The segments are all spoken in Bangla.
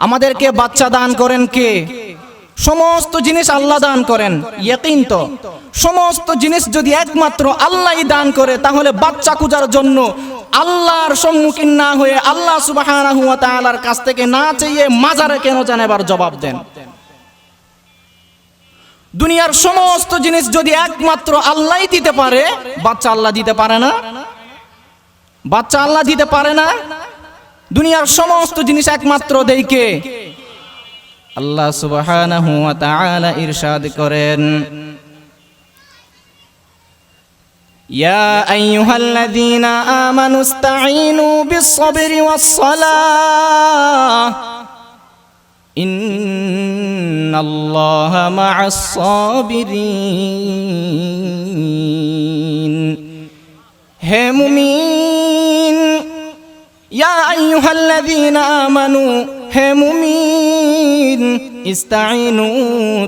আমাদেরকে বাচ্চা দান করেন কে? সমস্ত জিনিস আল্লাহ দান করেন। ইয়কিন তো? সমস্ত জিনিস যদি একমাত্র আল্লাহই দান করে তাহলে বাচ্চা খুঁজার জন্য আল্লাহর সম্মুখীন না হয়ে আল্লাহ সুবহানাহু ওয়া তাআলার কাছ থেকে না চেয়ে মাজারে কেন জান এবার জবাব দেন। দুনিয়ার সমস্ত জিনিস যদি একমাত্র আল্লাহই দিতে পারে বাচ্চা আল্লাহ দিতে পারে না? বাচ্চা আল্লাহ দিতে পারে না? দুনিয়ার সমস্ত জিনিস একমাত্র দেইকে। আল্লাহ সুবহানাহু ওয়া তাআলা ইরশাদ করেন। ইয়া আইয়ুহাল্লাযীনা আমানু ইস্তাঈনু বিস-সাবরি ওয়াস-সালাহ। ইন্নাল্লাহ মা'আস-সাবিরিন। হে মুমিন! ইয়া ইস্তাইনু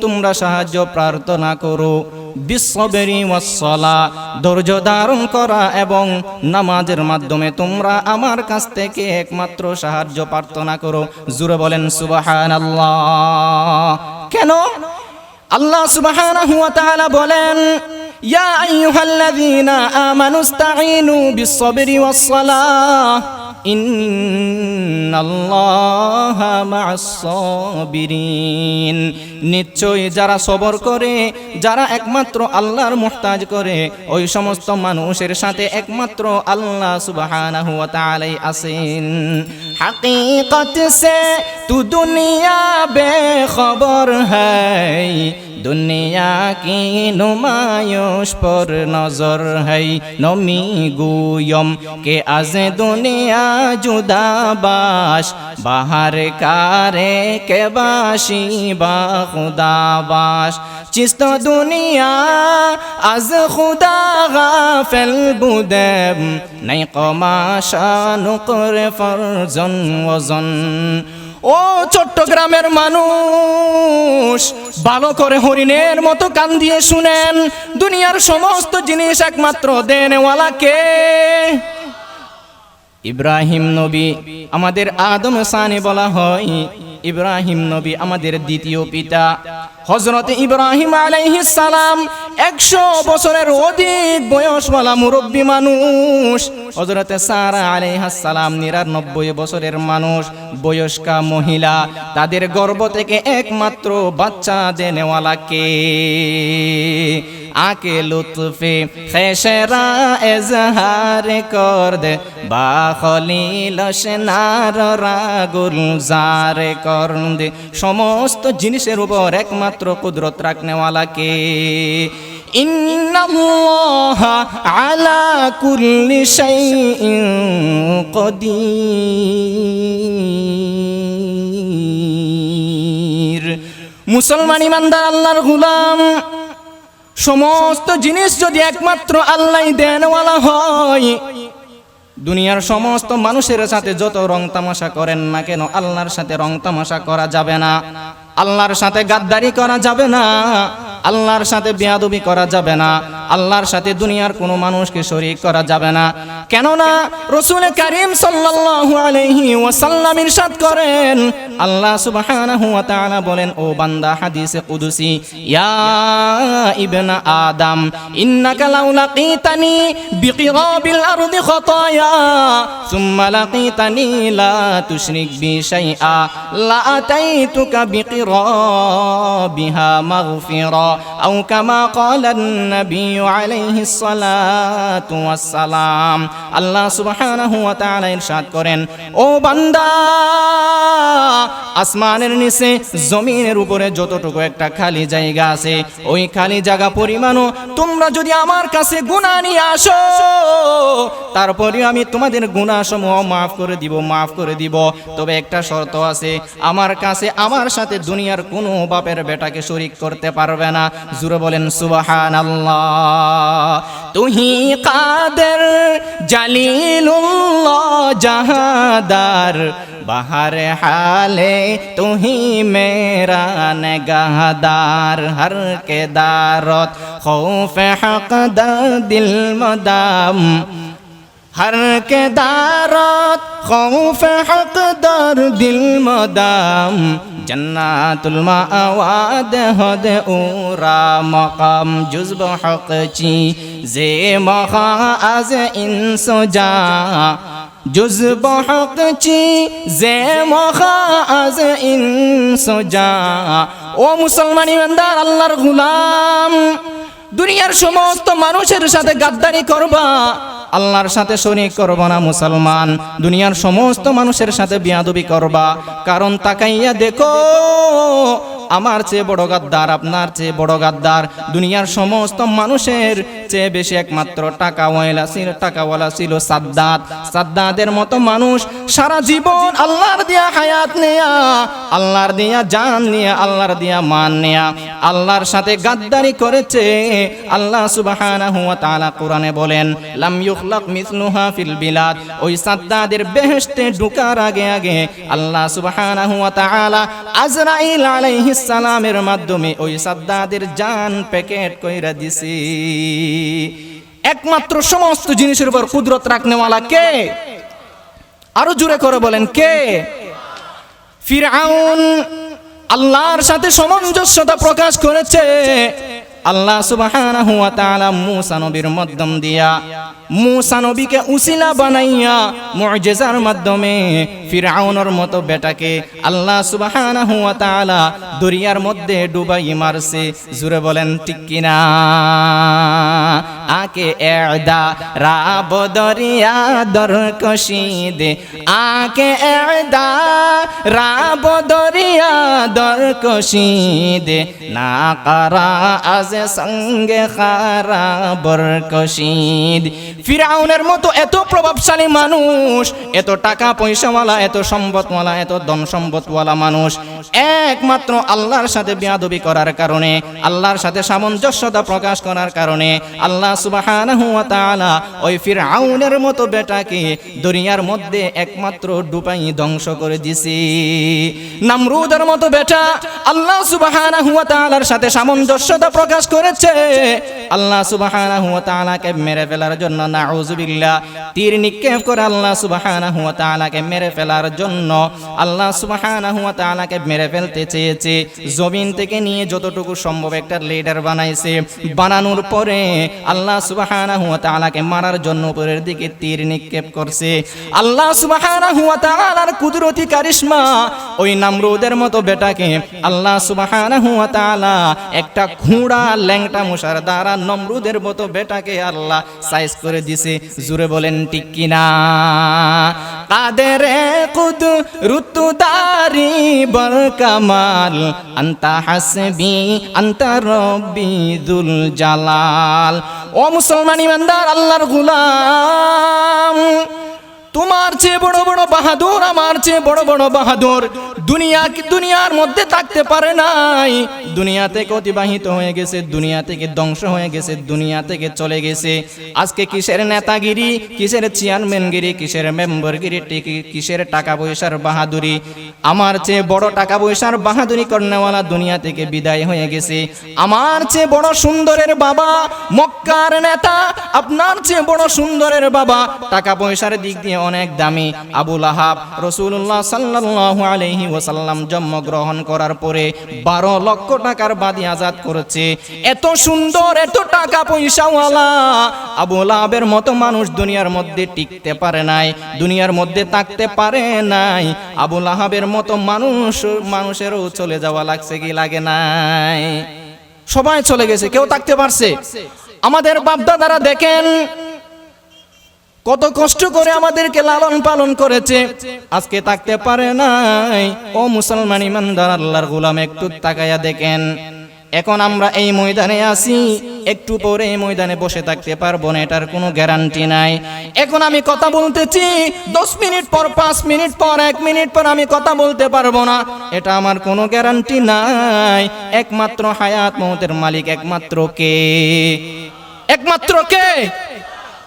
তোমরা সাহায্য প্রার্থনা করো। বিশ্ববেরি ওয়াসসালা, ধৈর্য ধারণ করা এবং নামাজের মাধ্যমে তোমরা আমার কাছ থেকে একমাত্র সাহায্য প্রার্থনা করো। জুড়ে বলেন, সুবহানাল্লাহ। কেন? আল্লাহ সুবহানাহু বলেন, ইয়া আইয়ুহাল্লাযীনা আমানু, ইসতাঈনু বিস-সাবরি ওয়াস-সালাহ নিশ্চয়ই যারা সবর করে, যারা একমাত্র আল্লাহর মুহতাজ করে, ওই সমস্ত মানুষের সাথে একমাত্র আল্লাহ তাআলাই আছেন। হাকিকত সে তু দুনিয়া বেখবর হ্যায়। দুনিয়া কি নুমায়ুস পর নজর হই নমি গুয়ম কে আজ দুনিয়া জুদাবাস, বাহার কারে কে বাসি বা খুদাবাস। চিস্ত দুনিয়া আজ খুদা গাফেল বুদেব নাই কমাশা নুকরে ফরজন ওজন। ও চট্টগ্রামের মানুষ, ভালো করে হরিণের মতো কান দিয়ে শুনেন। দুনিয়ার সমস্ত জিনিস একমাত্র দেনেওয়ালাকে। ইব্রাহিম নবী আমাদের আদম সানে বলা হয় ইব্রাহিম নবী আমাদের দ্বিতীয় পিতা। হজরত ইব্রাহিম সালাম একশো বছরের অধিক বয়সওয়ালা মুরব্বী মানুষ। হজরত সারা সালাম নিরানব্বই বছরের মানুষ, বয়স্কা মহিলা। তাদের গর্ভ থেকে একমাত্র বাচ্চা দেনেওয়ালাকে আকে লুৎফে, খেসরা এজহার কর দে বা খলিল সেনার রাগুল জার কর দে সমস্ত জিনিসের উপর একমাত্র কুদরত রাখনেওয়ালাকে। মুসলমান ইমানদার, আল্লাহর গুলাম সমস্ত জিনিস যদি একমাত্র আল্লাহ দেনওয়ালা হয়, দুনিয়ার সমস্ত মানুষের সাথে যত রং তামাশা করেন না কেন, আল্লাহর সাথে রং তামাশা করা যাবে না। আল্লাহর সাথে গাদ্দারি করা যাবে না। আল্লাহর সাথে বেয়াদবি করা যাবে না। আল্লাহর সাথে দুনিয়ার কোনো মানুষকে শরীক করা যাবে না। কেননা রসুল করিম সাল্লাল্লাহু আলাইহি ওয়াসাল্লাম ইরশাদ করেন, আল্লাহ সুবহানাহু ওয়া তাআলা বলেন, ও বান্দা, হাদিসে কুদসি, ইয়া ইবনা আদম, ইন্নাকা লাউ লাকিতানি বিকিরাবিল আরদি খতায়া, সুম্মা লাকিতানি লা তুশরিক বি শাইআ, লা আতাইতুকা বিকিরাবিহা মাগফিরা। আও কামা ক্বালা النبي عليه الصلاة والسلام আল্লাহ সুবহানাহু ওয়া তাআলা ইরশাদ করেন ও বান্দা আসমানের নিচে, জমিনের উপরে যতটুকু একটা খালি জায়গা আছে, ওই খালি জায়গা পরিমাণও তোমরা যদি আমার কাছে গুনাহ নিয়ে আসো তারপরে আমি তোমাদের গুনাহ সমূহ মাফ করে দিব, মাফ করে দিব। তবে একটা শর্ত আছে, আমার কাছে, আমার সাথে দুনিয়ার কোনো বাপের বেটাকে শরিক করতে পারবে না। জুরে বলেন, সুবহানাল্লাহ। তুহি কাদের জালিলুল্লাহ জাহাদার, বাহার হালে তুহি মেরা নগাহদার হর के दारत खौफ हक दिल मदाम हर के दारत खौफ हक दर दिल मदाम जन्नातुल मावाद हद उरा मकाम जुज्ब हक ची जे मखा आज इंसो জুজ حق چی؟ زیم ইন انسو ও মুসলমান ইমানদার আল্লাহর গুলাম দুনিয়ার সমস্ত মানুষের সাথে গাদ্দারি করবা। আল্লাহর সাথে শরিক করব না মুসলমান। দুনিয়ার সমস্ত মানুষের সাথে বিয়াদবি করবা। কারণ তাকাইয়া দেখো আমার চেয়ে বড় গাদ্দার, আপনার চেয়ে বড় গাদ্দার। দুনিয়ার সমস্ত মানুষের চেয়ে বেশি একমাত্র টাকা টাকাওয়ালা ছিল টাকাওয়ালা ছিল সাদ্দাত। সাদ্দাদের মতো মানুষ সারা জীবন আল্লাহর দিয়া হায়াত নেয়া, আল্লাহর দিয়া জান নিয়া, আল্লাহর দিয়া মান নেয়া। আল্লাহর সাথে গাদ্দারি করেছে। আল্লাহ সুবহানাহু ওয়া তাআলা কোরআনে বলেন, লাম ইউখলাক মিসলুহা ফিল বিলাদ। ওই সাদ্দাদের বেহেশতে ঢুকার আগে আগে আল্লাহ সুবহানাহু ওয়া তাআলা আজরাইল আলাইহিস সালামের মাধ্যমে ওই সাদ্দাদের জান প্যাকেট কইরা দিছি। একমাত্র সমস্ত জিনিসের উপর কুদরত রাখনেওয়ালা কে? আরও জোরে করে বলেন, কে? ফিরআউন। আল্লাহর সাথে সমঞ্জস্যতা প্রকাশ করেছে। আল্লাহ তাআলা মূসা নবীর মাধ্যম দিয়া। মূসা নবীকে উসিলা বানাইয়া মুআজিজার মাধ্যমে ফিরআউনের মতো বেটাকে আল্লাহ সুবহানাহু ওয়া তাআলা দরিয়ার মধ্যে ডুবাই মারছে। জুরে বলেন, ঠিক কিনা? আকে এদা রাব দরিয়া দর কশিদে। আকে এদা রাব দরিয়া দর কশিদে। না কারা আজ সঙ্গে খারা বর কশিদ। ফিরাউনের মতো এত প্রভাবশালী মানুষ, এত টাকা পয়সাওয়ালা, এত সম্পদওয়ালা, এত ধন সম্পদওয়ালা মানুষ, একমাত্র আল্লাহর সাথে বিয়াদবি করার কারণে, আল্লাহর সাথে সামঞ্জস্যতা প্রকাশ করার কারণে, আল্লাহ সুবহানাহু ওয়া তাআলা ওই ফিরআউনের মতো বেটাকে দুনিয়ার মধ্যে একমাত্র ডুবাই ধ্বংস করে দিছি। নামরুদের মতো বেটা আল্লাহ তাআলার সাথে সামঞ্জস্যতা প্রকাশ করেছে। আল্লাহ তাআলাকে মেরে ফেলার জন্য তীর নিক্ষেপ করে আল্লাহ মেরে ফেলার জন্য আল্লাহ মেরে ফেলতে চেয়েছে। জমিন থেকে নিয়ে যতটুকু সম্ভব একটা লিডার বানাইছে। বানানোর পরে আল্লাহ সুবহানাহু মারার জন্য উপরের দিকে তীর নিক্ষেপ করছে। আল্লাহ সুবহানাহু কুদরতি কারিশমা ওই নামরুদের মতো বেটাকে আল্লাহ সুবহানাহু একটা খুঁড়া ল্যাংটা, মশার দ্বারা নমরুদের মতো বেটাকে আল্লাহ সাইজ করে দিছে। জুড়ে বলেন, ঠিক কিনা? কাদের কুদ ঋতুদারি বর কামাল, আন্তা হাসবি, আন্তা রব্বি দুল জালাল। ও মুসলমান ইমানদার, আল্লাহর গুলাম, তোমার চেয়ে বড় বড় বাহাদুর, আমার চেয়ে বড় বড় বাহাদুর। দুনিয়া দুনিয়ার মধ্যে থাকতে পারে নাই? দুনিয়া থেকে অতিবাহিত হয়ে গেছে, দুনিয়া থেকে ধ্বংস হয়ে গেছে, দুনিয়া থেকে চলে গেছে। আজকে কিসের নেতাগিরি? কিসের চেয়ারম্যানগিরি? কিসের মেম্বারগিরি? কিসের টাকা পয়সার বাহাদুরি? আমার চেয়ে বড় টাকা পয়সার বাহাদুরি কর্নেওয়ালা দুনিয়া থেকে বিদায় হয়ে গেছে। আমার চেয়ে বড় সুন্দরের বাবা মক্কার নেতা, আপনার চেয়ে বড় সুন্দরের বাবা টাকা পয়সার দিক দিয়ে অনেক দামি। আবুল আহাব রসুল্লাহ সাল্লাল্লাহু আলাইহি ওয়াসাল্লাম জন্মগ্রহণ করার পরে বারো লক্ষ টাকার বাদি আজাদ করেছে। এত সুন্দর, এত টাকা পয়সাওয়ালা। আবুল আহাবের মতো মানুষ দুনিয়ার মধ্যে টিকতে পারে নাই, দুনিয়ার মধ্যে থাকতে পারে নাই। আবুল আহাবের মতো মানুষ, মানুষেরও চলে যাওয়া লাগছে কি লাগে নাই? সবাই চলে গেছে, কেউ থাকতে পারছে? আমাদের বাপদাদারা দেখেন কত কষ্ট করে আমাদেরকে লালন পালন করেছে। আজকে থাকতে পারে নাই। ও মুসলমান ইমানদার, আল্লাহর গোলাম, একটু তাকায়া দেখেন। এখন আমরা এই ময়দানে আছি, একটু পরে এই ময়দানে বসে থাকতে পারব না, এটার কোনো গ্যারান্টি নাই। এখন আমি কথা বলতেছি, দশ মিনিট পর, পাঁচ মিনিট পর, এক মিনিট পর আমি কথা বলতে পারব না। এটা আমার কোনো গ্যারান্টি নাই। একমাত্র হায়াত মহতের মালিক একমাত্র কে? একমাত্র কে?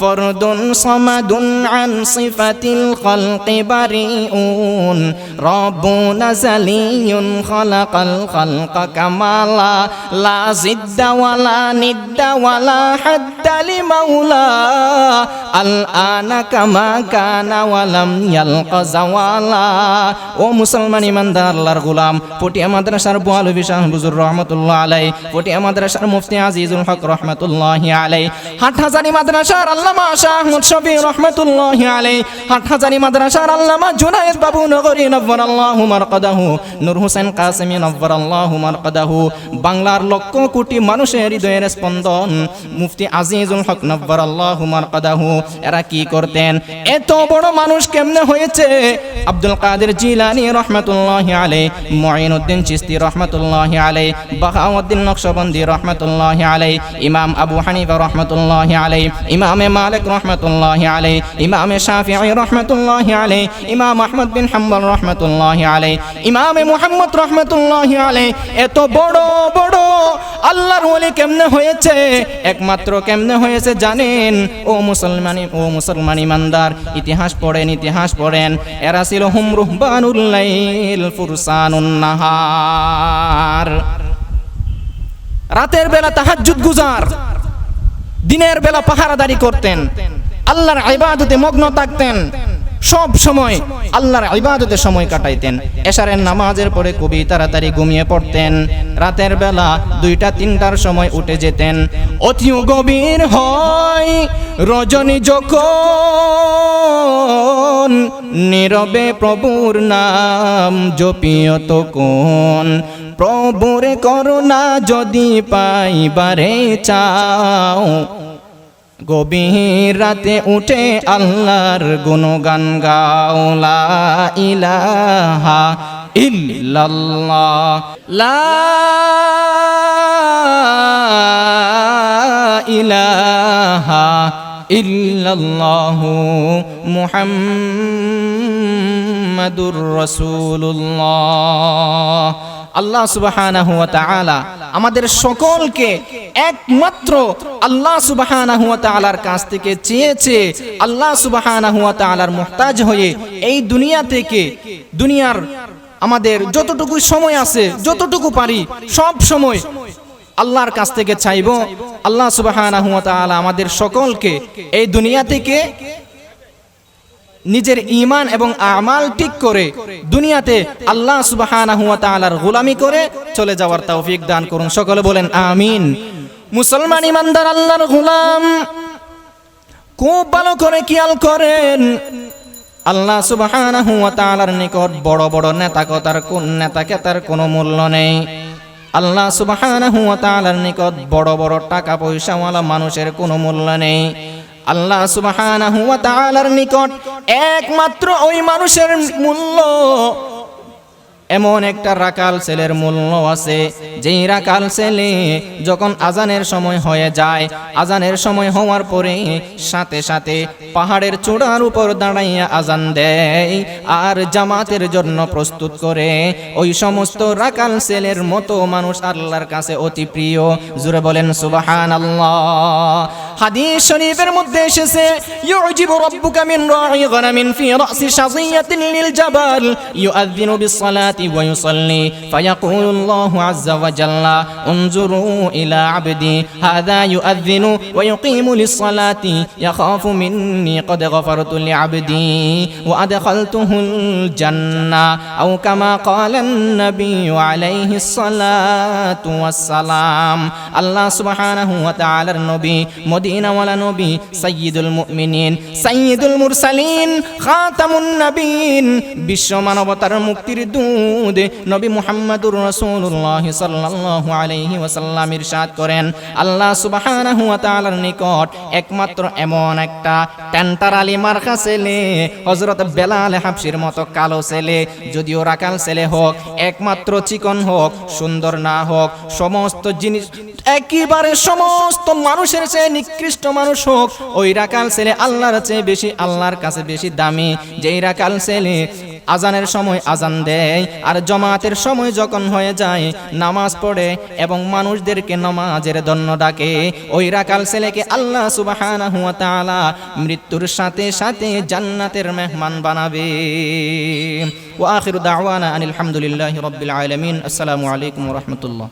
ফরদুন সমাদুন আন সিফাতিল খলকি বারিউন। রব্বুনা জালিয়ুন খলাকাল খলকা কামালা। লা জিদ্দা ওয়ালা নিদ্দা ওয়ালা হাদ্দা লিমাউলা। আল আনা কামা কানা ওয়ালাম ইয়ালকা জাওয়ালা। ও মুসলমান ইমানদার, আল্লাহর গোলাম, পটিয়া মাদ্রাসার বুয়ালবি শাহ হুজুর রহমতুল্লাহ আলাই পটিয়া মাদ্রাসার মুফতি আজিজুল হক রহমতুল্লাহ আলাই হাটহাজারি মাদ্রাসার আল্লামা শাহ আহমদ শফি রহমতুল্লাহ আলাই হাটহাজারি মাদ্রাসার আল্লামা বাবু নগরী নব্বর আল্লাহ হোসেন কাসেমি নব্বর আল্লাহ বাংলার লক্ষ কোটি মানুষের হৃদয়ের স্পন্দন, মুফতি আজিজুল হক নব্বর আল্লাহ মারকাদাহু, এরা কি করতেন? এত বড় মানুষ কেমনে হয়েছে? আব্দুল কাদের জিলানি রহমতুল্লাহ আলাই মঈনুদ্দিন চিস্তি রহমতুল্লাহ আলাই বাহাউদ্দিন নকশবন্দি রহমতুল্লাহ আলাই ইমাম আবু হানিফা রহমতুল্লাহ আলাই ইমামে মালিক রহমতুল্লাহ আলাই ইমামে শাফিঈ রহমতুল্লাহ আলাই ইমাম আহমদ বিন হাম্বল রহমতুল্লাহ আলাই ইমামে মুহাম্মদ রহমতুল্লাহ আলাই এত বড় বড় আল্লাহর ওলি কেমনে হয়েছে? একমাত্র কেমনে হয়েছে জানেন? ও মুসলমানি, ও মুসলমান ইমানদার, ইতিহাস পড়েন ইতিহাস পড়েন। এরা ছিল হুম রুহবানুল্লাইল ফুরসানুন নাহার। রাতের বেলা তাহাজ্জুদ গুজার। দিনের বেলা পাহারাদারি করতেন। আল্লাহর ইবাদতে মগ্ন থাকতেন। সব সময় আল্লাহর ইবাদতে সময় কাটাইতেন। এশারের নামাজের পরে কবি তাড়াতাড়ি ঘুমিয়ে পড়তেন। রাতের বেলা দুইটা, তিনটার সময় উঠে যেতেন। অতি গভীর হয় রজনী যখন, নীরবে প্রভুর নাম জপিও তখন প্রভুর করুণা যদি পাইবারে চাও, গভীর রাতে উঠে আল্লাহর গুণগান গাওলা ইলাহা ইল্লাল্লাহ। লা ইলাহা ইল্লাল্লাহু মুহাম্মাদুর রাসূলুল্লাহ। আল্লাহ তাআলা আমাদের সকলকে একমাত্র আল্লাহ তাআলার কাছ থেকে চেয়েছে আল্লাহ তাআলার মুহতাজ হয়ে এই দুনিয়া থেকে, দুনিয়ার আমাদের যতটুকু সময় আছে, যতটুকু পারি, সব সময় আল্লাহর কাছ থেকে চাইব। আল্লাহ তাআলা আমাদের সকলকে এই দুনিয়া থেকে নিজের ইমান এবং আমাল ঠিক করে দুনিয়াতে আল্লাহ তাআলার গোলামি করে চলে যাওয়ার তৌফিক দান করুন। সকলে বলেন, আমিন। মুসলমান ইমানদার আল্লাহর গোলাম, খুব ভালো করে খেয়াল করেন, আল্লাহ সুবহানাহু নিকট বড় বড় নেতা কথার কোন নেতা কেতার কোনো মূল্য নেই। আল্লাহ সুবহানাহু নিকট বড় বড় টাকা পয়সাওয়ালা মানুষের কোনো মূল্য নেই। আল্লাহ সুবাহ নিকট একমাত্র ওই মানুষের মূল্য এমন একটা রাকাল ছেলের মূল্য আছে, যেই রাকাল ছেলে যখন আজানের সময় হয়ে যায়, আজানের সময় হওয়ার পরে সাথে সাথে পাহাড়ের চূড়ার উপর দাঁড়াইয়া আজান দেয় আর জামাতের জন্য প্রস্তুত করে। ওই সমস্ত রাকাল ছেলের মতো মানুষ আল্লাহর কাছে অতি প্রিয়। জুড়ে বলেন সুবাহান আল্লাহ হাদিস শরীফের মধ্যে এসেছে, ইউজিবু রাব্বুকা মিন রা'i গনামিন ফি রা'সি শাযিয়াতিন লিল জাবাল, ইউআযিনু ইউসাল্লি ফায়াকুলু আল্লাহু আযজা ওয়া জাল্লা উনজুরু ইলা আবদি হাযা ইউআযিনু ওয়া ইউকিমু লিস-সালাতি ইয়াখাফু মিন্নি قد غفرت لعبدي وأدخلته الجنة أو كما قال النبي عليه الصلاة والسلام الله سبحانه وتعالى النبي مدينة ولا نبي سيد المؤمنين سيد المرسلين خاتم النبيين বিশ্ব মানবতার মুক্তির দুধ নবী মুহাম্মদুর রাসূলুল্লাহ সাল্লাল্লাহু আলাইহি ওয়াসাল্লাম ইরশাদ করেন, আল্লাহ সুবহানাহু তাআলার নিকট একমাত্র এমন একটা টেন্টার আলী মার্কা ছেলে হজরত বেলাল হাফসির মতো কালো ছেলে, যদিও রাকাল ছেলে হোক, একমাত্র চিকন হোক, সুন্দর না হোক, সমস্ত জিনিস, একেবারে সমস্ত মানুষের চেয়ে নিকৃষ্ট মানুষ হোক, ওই রাকাল ছেলে আল্লাহর চেয়ে বেশি, আল্লাহর কাছে বেশি দামি, যেই রাকাল ছেলে আজানের সময় আজান দেয়, আর জমাতের সময় যখন হয়ে যায়, নামাজ পড়ে এবং মানুষদেরকে নমাজের দন্য ডাকে। ওই রাকাল ছেলেকে আল্লাহ সুবাহ মৃত্যুর সাথে সাথে জান্নাতের মেহমান বানাবে। ওয়াখির দাওয়ানা আনিল হামদুলিল্লাহি রবিল আলমিন। আসসালামু আলাইকুম রাহমাতুল্লাহ।